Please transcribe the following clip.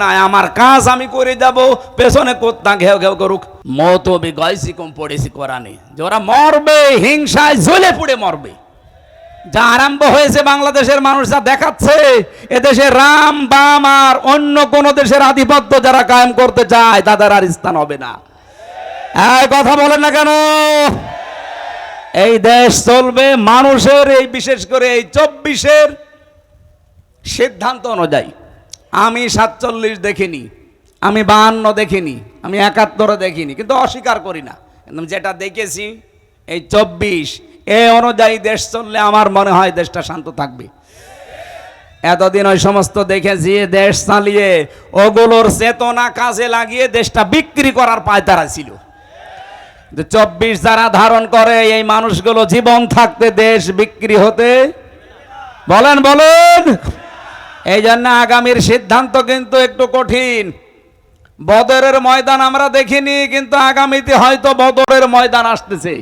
না আমার কাজ আমি করে যাব, পেছনে কোত্তা ঘেউ ঘেউ করুক। মত গয়সি কম, পড়েছি কোরআনে। যে ওরা মরবে, হিংসায় জ্বলে পুড়ে মরবে। যা আরম্ভ হয়েছে বাংলাদেশের মানুষ যা দেখাচ্ছে, এদেশে রাম, বাম আর অন্য কোন দেশের আধিপত্য যারা কায়েম করতে চায়, তাদের আর স্থান হবে না। কথা বলেন না কেন? এই দেশ চলবে মানুষের, এই বিশেষ করে এই চব্বিশের সিদ্ধান্ত অনুযায়ী। আমি সাতচল্লিশ দেখিনি, আমি বাহান্ন দেখিনি, আমি একাত্তরে দেখিনি, কিন্তু অস্বীকার করি না। কিন্তু যেটা দেখেছি, এই চব্বিশ, এ অনুযায়ী দেশ চললে আমার মনে হয় দেশটা শান্ত থাকবে। এতদিন ওই সমস্ত দেখেছি, দেশ চালিয়ে ওগুলোর চেতনা কাজে লাগিয়ে দেশটা বিক্রি করার পায়তারা ছিল। চব্বিশ যারা ধারণ করে, এই মানুষগুলো জীবন থাকতে দেশ বিক্রি হতে, বলেন বলেন। এই জন্য আগামীর সিদ্ধান্ত কিন্তু একটু কঠিন। বদরের ময়দান আমরা দেখিনি, কিন্তু আগামীতে হয়তো বদরের ময়দান আসতেছে।